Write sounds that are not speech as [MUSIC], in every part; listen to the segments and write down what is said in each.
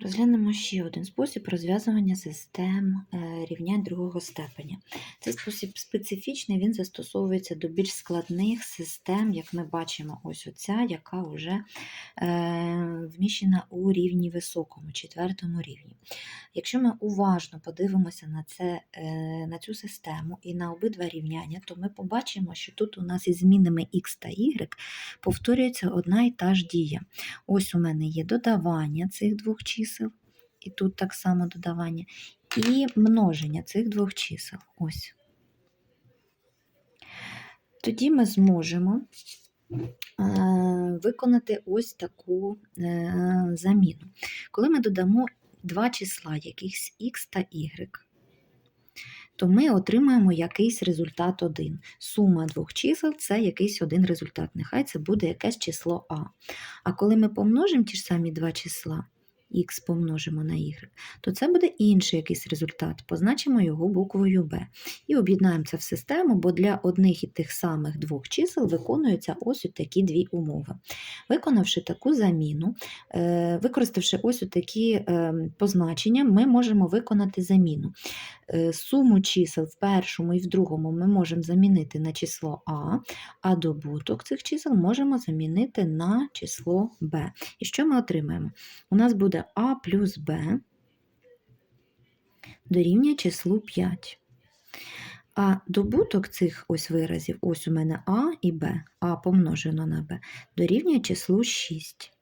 Розглянемо ще один спосіб розв'язування систем е, рівнянь другого степеня. Цей спосіб специфічний, він застосовується до більш складних систем, як ми бачимо, ось оця, яка вже е, вміщена у рівні високому, четвертому рівні. Якщо ми уважно подивимося на, це, е, на цю систему і на обидва рівняння, то ми побачимо, що тут у нас із змінами x та y повторюється одна і та ж дія. Ось у мене є додавання цих двох чисел, і тут так само додавання, і множення цих двох чисел. Ось. Тоді ми зможемо е, виконати ось таку е, заміну. Коли ми додамо два числа, якихось x та y, то ми отримаємо якийсь результат 1. Сума двох чисел це якийсь один результат. Нехай це буде якесь число А. А коли ми помножимо ті ж самі два числа, х помножимо на y, то це буде інший якийсь результат. Позначимо його буквою b. І об'єднаємо це в систему, бо для одних і тих самих двох чисел виконуються ось такі дві умови. Виконавши таку заміну, е, використавши ось такі е, позначення, ми можемо виконати заміну. Е, Суму чисел в першому і в другому ми можемо замінити на число А, а добуток цих чисел можемо замінити на число Б. І що ми отримаємо? У нас буде А плюс Б дорівнює числу 5. А добуток цих ось виразів, ось у мене А і Б, А помножено на Б, дорівнює числу 6.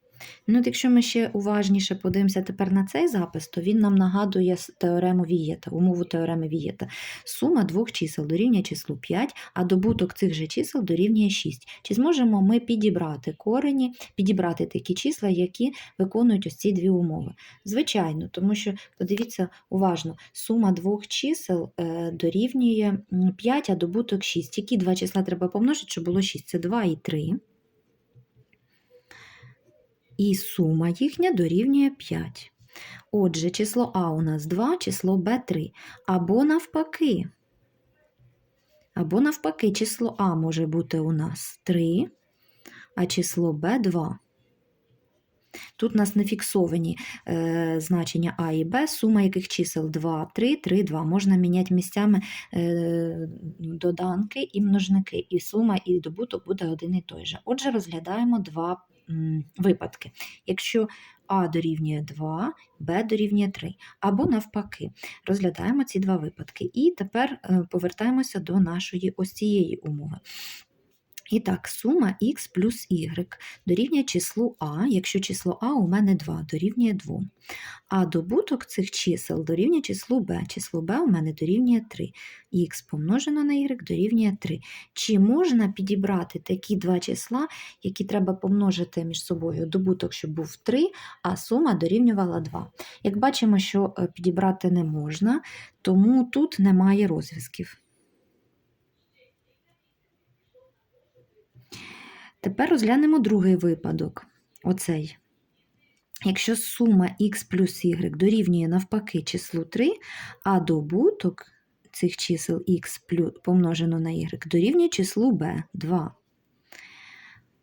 Ну, от якщо ми ще уважніше подивимося тепер на цей запис, то він нам нагадує теорему Вієта, умову теореми Вієта. Сума двох чисел дорівнює числу 5, а добуток цих же чисел дорівнює 6. Чи зможемо ми підібрати корені, підібрати такі числа, які виконують ось ці дві умови? Звичайно, тому що, подивіться уважно, сума двох чисел е, дорівнює 5, а добуток 6. Які два числа треба помножити, щоб було 6? Це 2 і 3 і сума їхня дорівнює 5. Отже, число А у нас 2, число Б 3. Або навпаки. Або навпаки, число А може бути у нас 3, а число Б 2. Тут у нас не фіксовані е, значення А і Б, сума яких чисел 2, 3, 3, 2. Можна міняти місцями е, доданки і множники, і сума, і добуток буде один і той же. Отже, розглядаємо два випадки. Якщо А дорівнює 2, Б дорівнює 3, або навпаки, розглядаємо ці два випадки. І тепер е, повертаємося до нашої ось цієї умови. І так, сума х плюс y дорівнює числу А, якщо число А у мене 2 дорівнює 2. А добуток цих чисел дорівнює числу b. Число b у мене дорівнює 3. х помножено на y дорівнює 3. Чи можна підібрати такі два числа, які треба помножити між собою добуток, щоб був 3, а сума дорівнювала 2? Як бачимо, що е, підібрати не можна, тому тут немає розв'язків. Тепер розглянемо другий випадок. Оцей. Якщо сума х плюс y дорівнює навпаки числу 3, а добуток цих чисел х помножено на y дорівнює числу b 2.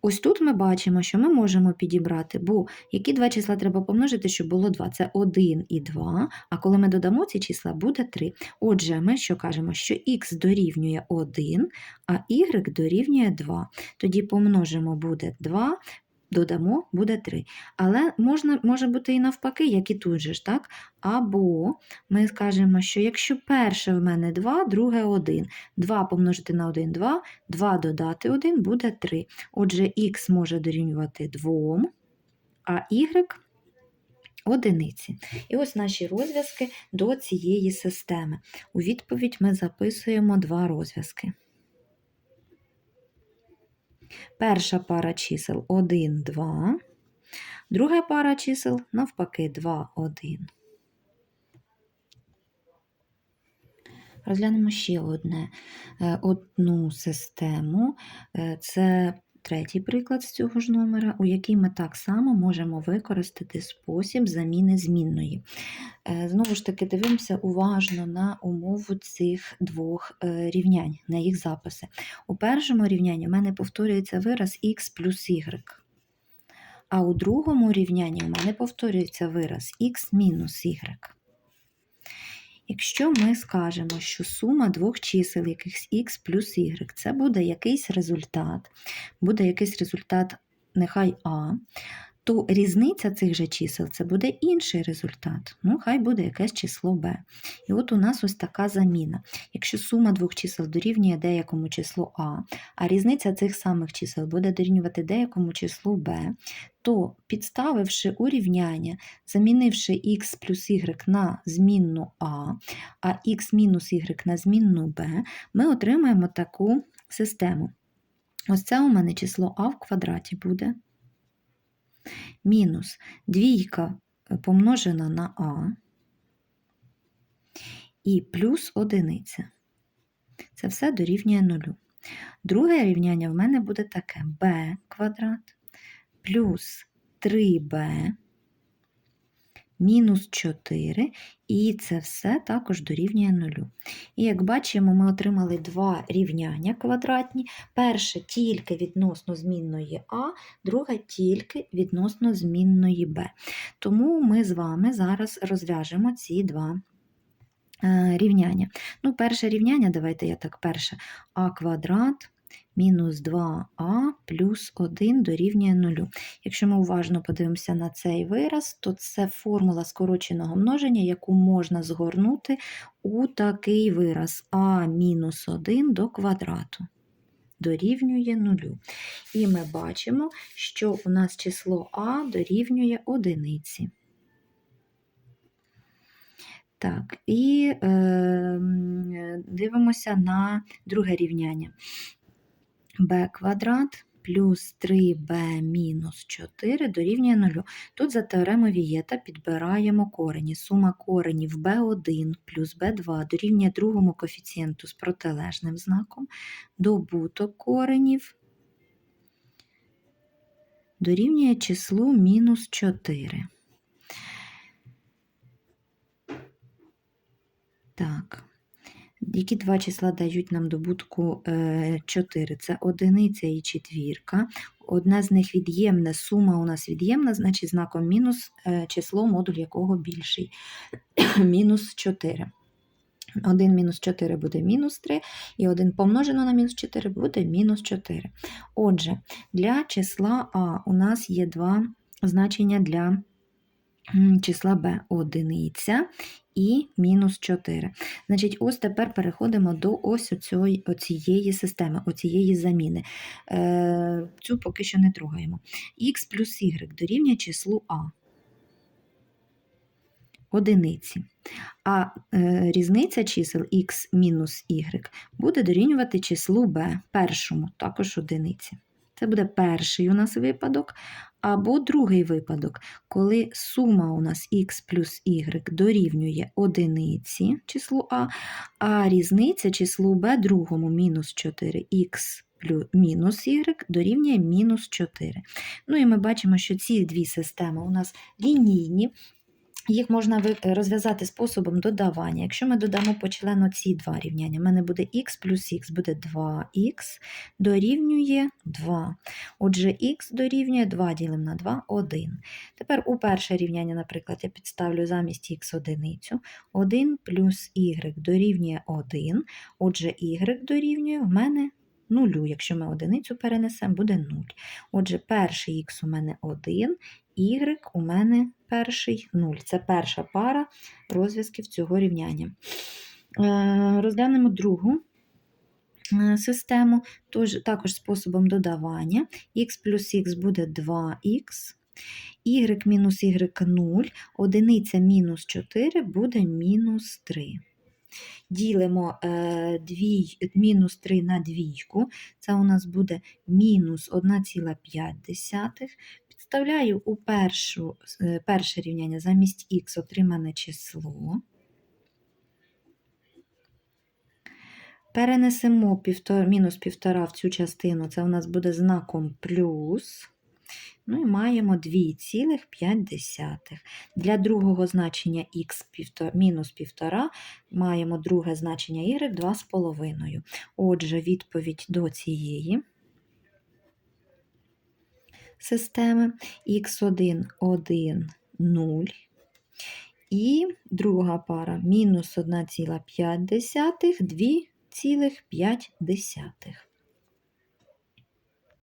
Ось тут ми бачимо, що ми можемо підібрати, бо які два числа треба помножити, щоб було 2? Це 1 і 2, а коли ми додамо ці числа, буде 3. Отже, ми що кажемо, що х дорівнює 1, а y дорівнює 2. Тоді помножимо буде 2, додамо буде 3. Але можна, може бути і навпаки, як і тут же ж, так? Або ми скажемо, що якщо перше в мене 2, друге 1. 2 помножити на 1 – 2, 2 додати 1 буде 3. Отже, х може дорівнювати 2, а y одиниці. І ось наші розв'язки до цієї системи. У відповідь ми записуємо два розв'язки. Перша пара чисел 1, 2. Друга пара чисел навпаки 2, 1. Розглянемо ще одне, е, одну систему. Е, Це третій приклад з цього ж номера, у якій ми так само можемо використати спосіб заміни змінної. Е, Знову ж таки, дивимося уважно на умову цих двох е, рівнянь, на їх записи. У першому рівнянні в мене повторюється вираз х плюс y. А у другому рівнянні у мене повторюється вираз х мінус y. Якщо ми скажемо, що сума двох чисел, якихось х плюс y, це буде якийсь результат, буде якийсь результат, нехай А, то різниця цих же чисел це буде інший результат. Ну, хай буде якесь число b. І от у нас ось така заміна. Якщо сума двох чисел дорівнює деякому числу а, а різниця цих самих чисел буде дорівнювати деякому числу b, то підставивши урівняння, замінивши x плюс y на змінну а, а x мінус y на змінну b, ми отримаємо таку систему. Ось це у мене число а в квадраті буде мінус двійка е, помножена на а і плюс одиниця. Це все дорівнює нулю. Друге рівняння в мене буде таке b квадрат плюс 3b мінус 4, і це все також дорівнює нулю. І як бачимо, ми отримали два рівняння квадратні. Перше тільки відносно змінної А, друге тільки відносно змінної Б. Тому ми з вами зараз розв'яжемо ці два е, рівняння. Ну, перше рівняння, давайте я так перше, а квадрат мінус 2а плюс 1 дорівнює 0. Якщо ми уважно подивимося на цей вираз, то це формула скороченого множення, яку можна згорнути у такий вираз а мінус 1 до квадрату. Дорівнює 0. І ми бачимо, що у нас число а дорівнює одиниці. Так, і е, дивимося на друге рівняння b квадрат плюс 3b мінус 4 дорівнює 0. Тут за теоремою Вієта підбираємо корені. Сума коренів b1 плюс b2 дорівнює другому коефіцієнту з протилежним знаком. Добуток коренів дорівнює числу мінус 4. Так. Які два числа дають нам добутку 4? Це одиниця і четвірка. Одне з них від'ємне, сума у нас від'ємна, значить знаком мінус е, число, модуль якого більший. [COUGHS] мінус 4. 1 мінус 4 буде мінус 3, і 1 помножено на мінус 4 буде мінус 4. Отже, для числа А у нас є два значення для числа b одиниця і мінус 4. Значить, ось тепер переходимо до ось оцієї, оцієї системи, оцієї заміни. Е, Цю поки що не трогаємо. Х плюс y дорівнює числу А. Одиниці. А е, різниця чисел х мінус y буде дорівнювати числу b першому, також одиниці. Це буде перший у нас випадок, або другий випадок, коли сума у нас х плюс y дорівнює одиниці числу А, а різниця числу b другому мінус 4х мінус y дорівнює мінус 4. Ну і ми бачимо, що ці дві системи у нас лінійні. Їх можна розв'язати способом додавання. Якщо ми додамо по члену ці два рівняння, в мене буде х плюс х буде 2х дорівнює 2. Отже, х дорівнює 2 ділимо на 2 1. Тепер у перше рівняння, наприклад, я підставлю замість х одиницю. 1 плюс y дорівнює 1. Отже, y дорівнює в мене 0. Якщо ми одиницю перенесемо, буде 0. Отже, перший х у мене 1, y у мене перший 0. Це перша пара розв'язків цього рівняння. Е, Розглянемо другу е, систему, тож, також способом додавання. х плюс х буде 2х, y мінус y 0, одиниця мінус 4 буде мінус 3. Ділимо е, мінус 3 на двійку, це у нас буде мінус 1,5. Підставляю у першу, е, перше рівняння замість х отримане число. Перенесемо мінус 1,5 в цю частину, це у нас буде знаком плюс. Ну і маємо 2,5. Для другого значення х мінус 1,5 маємо друге значення y 2,5. Отже, відповідь до цієї системи, х1 1, 0. І друга пара мінус 1,5, 2,5.